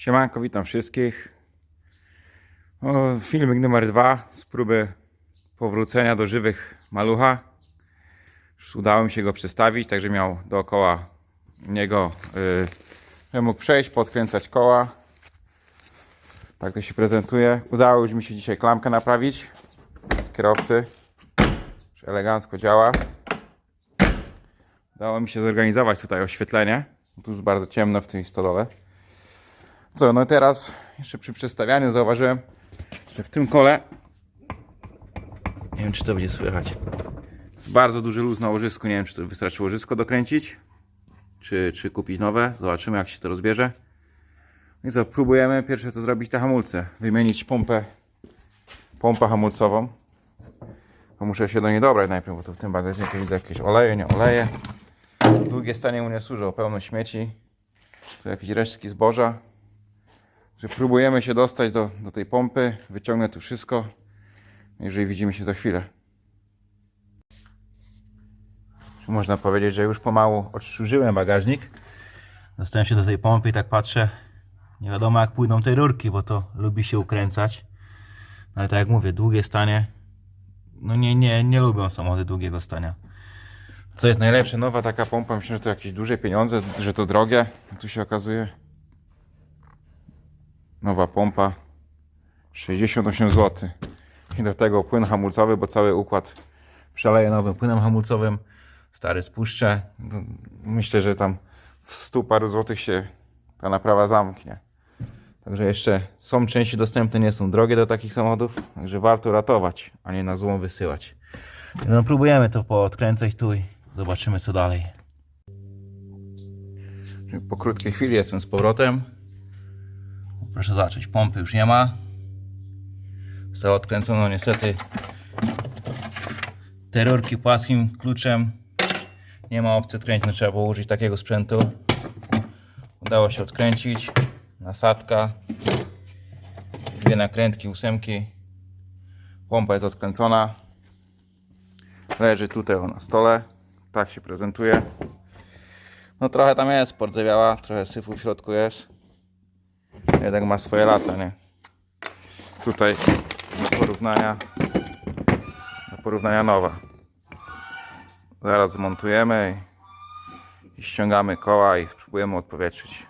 Siemanko, witam wszystkich. O, filmik numer dwa z próby powrócenia do żywych malucha. Udało mi się go przestawić, także miał dookoła niego, yy, że mógł przejść, podkręcać koła. Tak to się prezentuje. Udało już mi się dzisiaj klamkę naprawić kierowcy. Już elegancko działa. Udało mi się zorganizować tutaj oświetlenie. Tu już bardzo ciemno w tej stodole. Co, no teraz jeszcze przy przestawianiu zauważyłem, że w tym kole nie wiem czy to będzie słychać. Jest bardzo duży luz na łożysku. Nie wiem czy to wystarczy łożysko dokręcić, czy, czy kupić nowe. Zobaczymy jak się to rozbierze. No i co, próbujemy pierwsze co zrobić te hamulce. Wymienić pompę, pompę hamulcową. Bo muszę się do niej dobrać najpierw, bo tu w tym bagażniku widzę jakieś oleje, nie oleje. Długie stanie mu nie służą, pełno śmieci. Tu jakieś resztki zboża. Że próbujemy się dostać do, do tej pompy. Wyciągnę tu wszystko. Jeżeli widzimy się za chwilę. Można powiedzieć, że już pomału odszczurzyłem bagażnik. Dostałem się do tej pompy i tak patrzę. Nie wiadomo jak pójdą te rurki, bo to lubi się ukręcać. No ale tak jak mówię, długie stanie. No nie, nie, nie lubią samochody długiego stania. Co jest najlepsze, nowa taka pompa, myślę, że to jakieś duże pieniądze, że to drogie. Tu się okazuje. Nowa pompa 68 zł. I do tego płyn hamulcowy, bo cały układ przeleję nowym płynem hamulcowym. Stary spuszczę. Myślę, że tam w 100 paru złotych się ta naprawa zamknie. Także jeszcze są części dostępne, nie są drogie do takich samochodów. Także warto ratować, a nie na złą wysyłać. No próbujemy to poodkręcać tu i zobaczymy co dalej. Po krótkiej chwili jestem z powrotem. Proszę zobaczyć, pompy już nie ma. Zostało odkręcono niestety te rurki płaskim kluczem. Nie ma opcji odkręcić, no trzeba było użyć takiego sprzętu. Udało się odkręcić. Nasadka. Dwie nakrętki, ósemki. Pompa jest odkręcona. Leży tutaj na stole. Tak się prezentuje. No trochę tam jest pordzewiała, trochę syfu w środku jest. Jednak ma swoje lata, nie? Tutaj do porównania do porównania nowa. Zaraz zmontujemy i, i ściągamy koła i spróbujemy odpowietrzyć.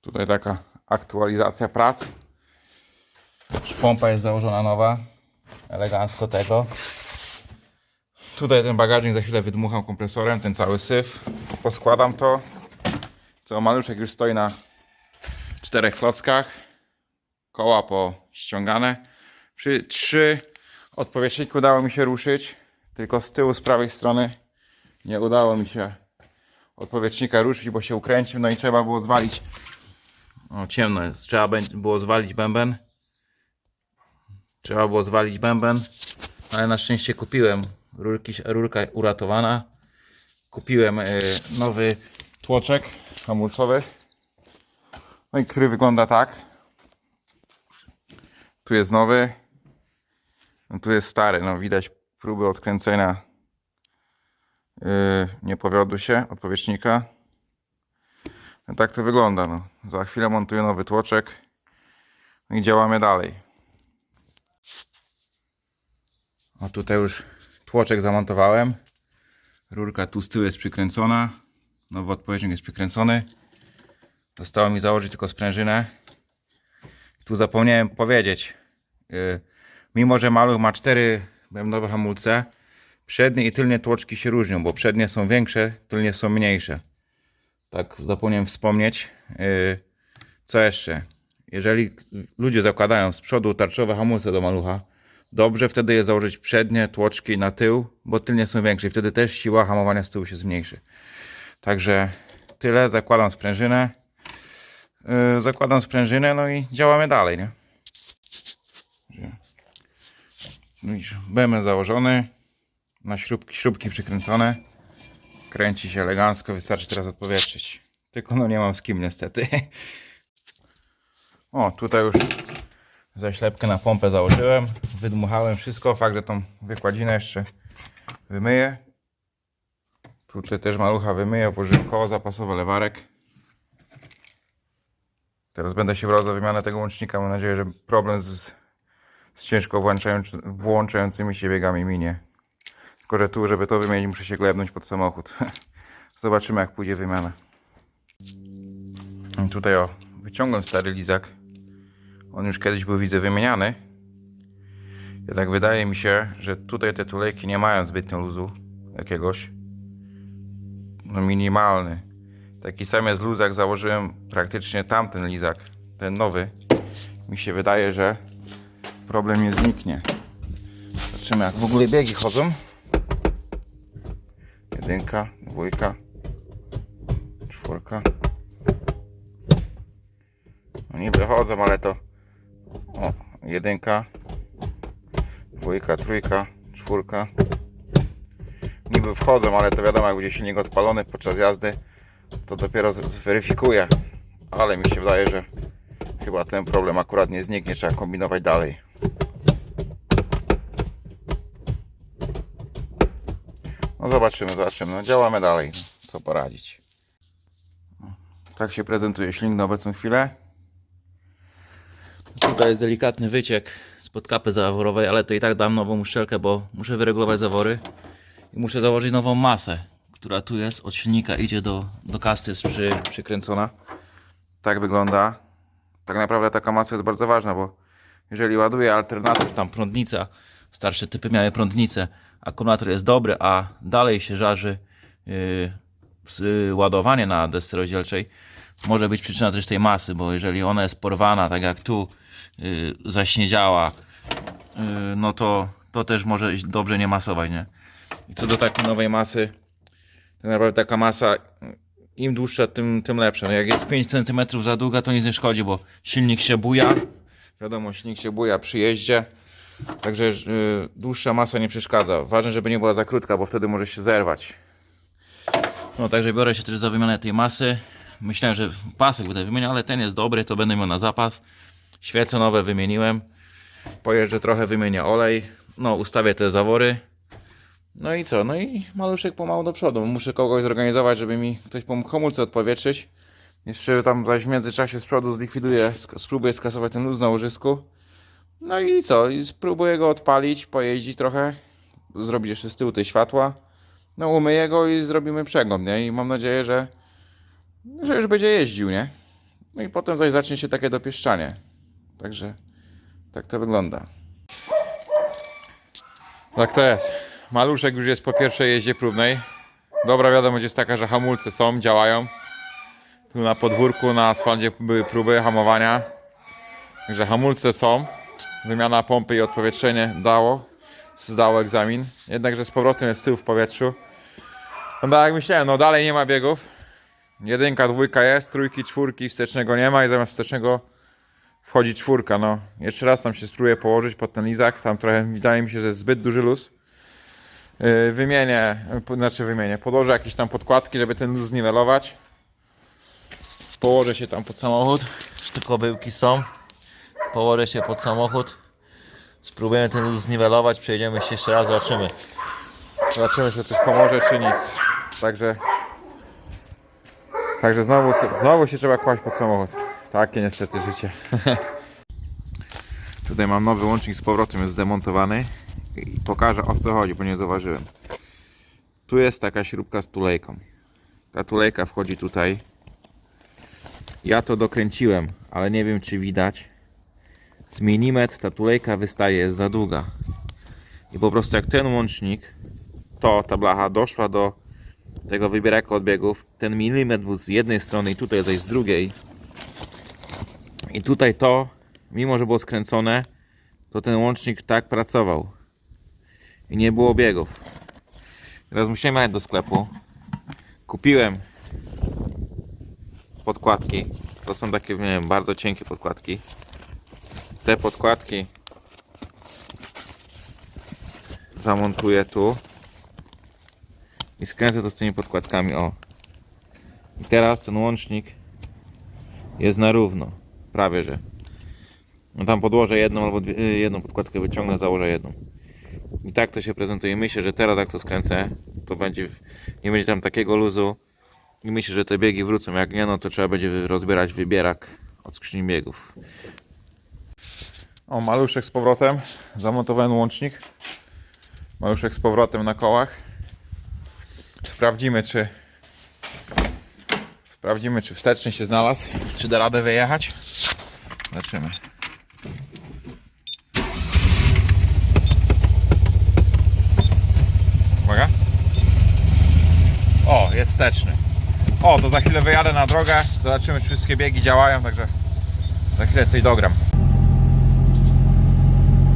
Tutaj taka aktualizacja prac. Pompa jest założona nowa. Elegancko tego. Tutaj ten bagażnik za chwilę wydmucham kompresorem, ten cały syf. Poskładam to. Co maluszek już stoi na czterech klockach. Koła pościągane. Przy trzy odpowietrzniki udało mi się ruszyć. Tylko z tyłu, z prawej strony nie udało mi się odpowietrznika ruszyć, bo się ukręcił. No i trzeba było zwalić. O, ciemno jest. Trzeba było zwalić bęben. Trzeba było zwalić bęben. Ale na szczęście kupiłem. Rurki, rurka uratowana. Kupiłem y, nowy tłoczek hamulcowy. No i który wygląda tak. Tu jest nowy. No tu jest stary. No widać próby odkręcenia. Yy, nie powiodły się odpowietrznika. No tak to wygląda. No. Za chwilę montuję nowy tłoczek. No i działamy dalej. O tutaj już tłoczek zamontowałem. Rurka tu z tyłu jest przykręcona. Nowy odpowiednik jest przykręcony. Zostało mi założyć tylko sprężynę. Tu zapomniałem powiedzieć. Yy, mimo, że maluch ma cztery bębnowe hamulce, przednie i tylnie tłoczki się różnią, bo przednie są większe, tylnie są mniejsze. Tak zapomniałem wspomnieć. Yy, co jeszcze? Jeżeli ludzie zakładają z przodu tarczowe hamulce do malucha, dobrze wtedy je założyć przednie tłoczki na tył, bo tylnie są większe i wtedy też siła hamowania z tyłu się zmniejszy. Także tyle, zakładam sprężynę. Yy, zakładam sprężynę, no i działamy dalej, nie? Bęben założony, na śrubki, śrubki przykręcone. Kręci się elegancko, wystarczy teraz odpowietrzyć. Tylko no nie mam z kim niestety. O, tutaj już zaślepkę na pompę założyłem. Wydmuchałem wszystko. Fakt, że tą wykładzinę jeszcze wymyję. Tutaj też malucha wymyję. Włożyłem koło zapasowe, lewarek. Teraz będę się brał za wymianę tego łącznika. Mam nadzieję, że problem z, z ciężko włączając, włączającymi się biegami minie. Tylko, że tu, żeby to wymienić, muszę się glebnąć pod samochód. Zobaczymy, jak pójdzie wymiana. I Tutaj o, wyciągam stary lizak. On już kiedyś był, widzę, wymieniany. Jednak wydaje mi się, że tutaj te tulejki nie mają zbytnio luzu jakiegoś. No minimalny. Taki sam jest luzak, założyłem praktycznie tamten lizak, ten nowy. Mi się wydaje, że problem nie zniknie. Zobaczymy jak w ogóle biegi chodzą. Jedynka, dwójka, czwórka. No niby chodzą, ale to o, jedynka, dwójka, trójka, czwórka. Niby wchodzą, ale to wiadomo, jak będzie silnik odpalony podczas jazdy, to dopiero z- zweryfikuję. Ale mi się wydaje, że chyba ten problem akurat nie zniknie, trzeba kombinować dalej. No zobaczymy, zobaczymy. No działamy dalej. Co poradzić. Tak się prezentuje silnik na obecną chwilę. Tutaj jest delikatny wyciek spod kapy zaworowej, ale to i tak dam nową uszczelkę, bo muszę wyregulować zawory i muszę założyć nową masę, która tu jest od silnika, idzie do, do kasty, jest przy, przykręcona. Tak wygląda. Tak naprawdę taka masa jest bardzo ważna, bo jeżeli ładuję alternatyw, tam prądnica, starsze typy miały prądnicę, akumulator jest dobry, a dalej się żarzy yy, z- ładowanie na desce rozdzielczej, może być przyczyna też tej masy, bo jeżeli ona jest porwana, tak jak tu, yy, zaśniedziała, yy, no to, to też może dobrze nie masować, nie? I co do takiej nowej masy, tak naprawdę taka masa, im dłuższa, tym, tym lepsza. No jak jest 5 cm za długa, to nic nie szkodzi, bo silnik się buja. Wiadomo, silnik się buja przy jeździe. Także y, dłuższa masa nie przeszkadza. Ważne, żeby nie była za krótka, bo wtedy może się zerwać. No także biorę się też za wymianę tej masy. Myślałem, że pasek będę wymieniał, ale ten jest dobry, to będę miał na zapas. Świece nowe wymieniłem. Pojeżdżę trochę, wymienię olej. No, ustawię te zawory. No i co? No i maluszek pomału do przodu. Muszę kogoś zorganizować, żeby mi ktoś pomógł hamulce odpowietrzyć. Jeszcze tam zaś w międzyczasie z przodu zlikwiduję, sk- spróbuję skasować ten luz na łożysku. No i co? I spróbuję go odpalić, pojeździć trochę. Zrobić jeszcze z tyłu te światła. No umyję go i zrobimy przegląd, nie? I mam nadzieję, że, że już będzie jeździł, nie? No i potem zaś zacznie się takie dopieszczanie. Także tak to wygląda. Tak to jest. Maluszek już jest po pierwszej jeździe próbnej. Dobra wiadomość jest taka, że hamulce są, działają. Tu na podwórku, na asfalcie były próby hamowania. Także hamulce są. Wymiana pompy i odpowietrzenie dało. Zdało egzamin. Jednakże z powrotem jest tył w powietrzu. No tak jak myślałem, no dalej nie ma biegów. Jedynka, dwójka jest, trójki, czwórki, wstecznego nie ma i zamiast wstecznego wchodzi czwórka. No, jeszcze raz tam się spróbuję położyć pod ten lizak. Tam trochę wydaje mi się, że jest zbyt duży luz. Yy, Wymienię, znaczy wymienię, podłożę jakieś tam podkładki, żeby ten luz zniwelować. Położę się tam pod samochód. Tylko byłki są. Położę się pod samochód. Spróbujemy ten luz zniwelować. Przejdziemy się jeszcze raz, zobaczymy. Zobaczymy, czy coś pomoże, czy nic. Także. Także znowu, znowu się trzeba kłaść pod samochód. Takie niestety życie. Tutaj mam nowy łącznik z powrotem, jest zdemontowany i pokażę o co chodzi, bo nie zauważyłem. Tu jest taka śrubka z tulejką. Ta tulejka wchodzi tutaj. Ja to dokręciłem, ale nie wiem czy widać. Z milimetr ta tulejka wystaje, jest za długa. I po prostu jak ten łącznik, to ta blacha doszła do tego wybieraka odbiegów, ten milimetr był z jednej strony i tutaj zaś z drugiej. I tutaj to, mimo że było skręcone, to ten łącznik tak pracował. I nie było biegów. Teraz musiałem jechać do sklepu. Kupiłem podkładki. To są takie, nie wiem, bardzo cienkie podkładki. Te podkładki zamontuję tu i skręcę to z tymi podkładkami. O. I teraz ten łącznik jest na równo. Prawie że. No tam podłożę jedną albo dwie, y, jedną podkładkę wyciągnę, założę jedną. I tak to się prezentuje. Myślę, że teraz jak to skręcę, to będzie nie będzie tam takiego luzu. I myślę, że te biegi wrócą. Jak nie, no to trzeba będzie rozbierać wybierak od skrzyni biegów. O, maluszek z powrotem. Zamontowałem łącznik. Maluszek z powrotem na kołach. Sprawdzimy, czy sprawdzimy, czy wsteczny się znalazł, czy da radę wyjechać. Zobaczymy. Uwaga. O, jest wsteczny. O, to za chwilę wyjadę na drogę. Zobaczymy, czy wszystkie biegi działają, także za chwilę coś dogram.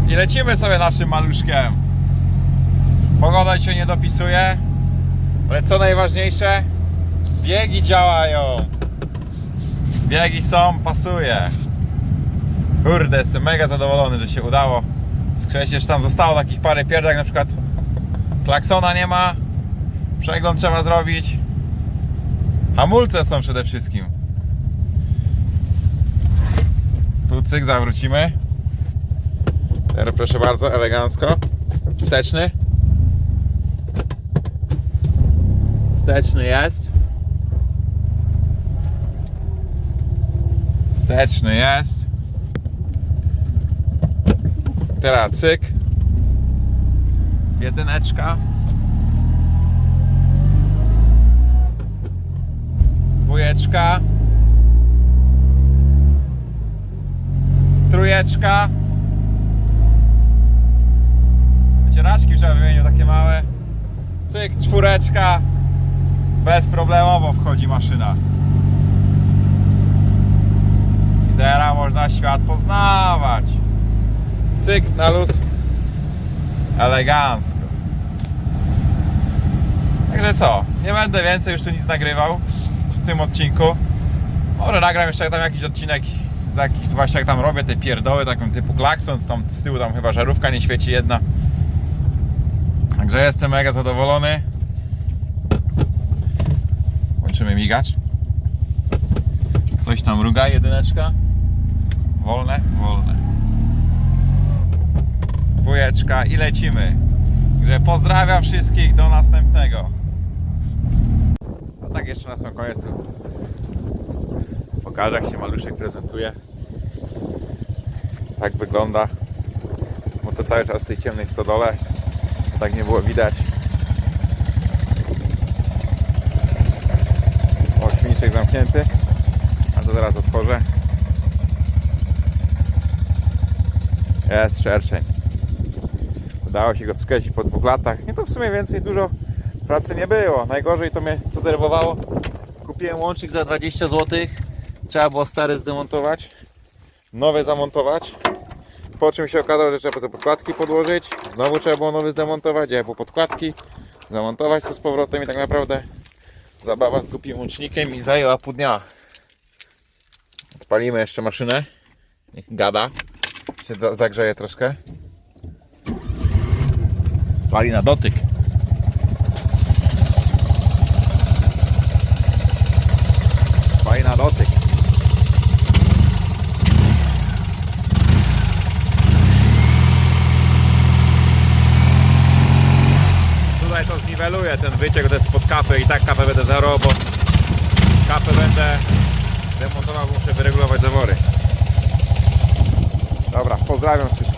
I lecimy sobie naszym maluszkiem. Pogoda się nie dopisuje, ale co najważniejsze, biegi działają. Biegi są, pasuje. Kurde, jestem mega zadowolony, że się udało. Skrzesić, tam zostało takich parę pierdek, na przykład klaksona nie ma, przegląd trzeba zrobić. Hamulce są przede wszystkim. Tu cyk zawrócimy. Teraz proszę bardzo, elegancko. Wsteczny. Wsteczny jest. Wsteczny jest. Teraz cyk. Jedyneczka. Dwójeczka. Trójeczka. Wycieraczki trzeba wymienić takie małe. Cyk, czwóreczka. Bezproblemowo wchodzi maszyna. I teraz można świat poznawać. Cyk, na luz. Elegancko. Także co, nie będę więcej już tu nic nagrywał w tym odcinku. Może nagram jeszcze tam jakiś odcinek z jakich właśnie jak tam robię te pierdoły, taką typu klakson, tam z tyłu tam chyba żarówka nie świeci jedna. Także jestem mega zadowolony. Włączymy migacz. Coś tam ruga, jedyneczka. Wolne, wolne. Dwójeczka i lecimy. Także pozdrawiam wszystkich, do następnego. A tak jeszcze na sam koniec tu pokażę jak się maluszek prezentuje. Tak wygląda. Bo to cały czas w tej ciemnej stodole. Tak nie było widać. O, śmieciek zamknięty. A to zaraz otworzę. Jest szerszeń. Udało się go skreślić po dwóch latach. Nie to w sumie więcej dużo pracy nie było. Najgorzej to mnie co denerwowało. Kupiłem łącznik za 20 zł. Trzeba było stary zdemontować. Nowe zamontować. Po czym się okazało, że trzeba te podkładki podłożyć. Znowu trzeba było nowy zdemontować. Ja po podkładki. Zamontować to z powrotem i tak naprawdę zabawa z głupim łącznikiem i zajęła pół dnia. Odpalimy jeszcze maszynę. Niech gada. Się zagrzeje troszkę. Pali na dotyk. Pali na dotyk. Tutaj to zniweluję ten wyciek, jest pod kapę i tak kapę będę zero, bo kapę będę demontował, muszę wyregulować zawory. Dobra, pozdrawiam wszystkich.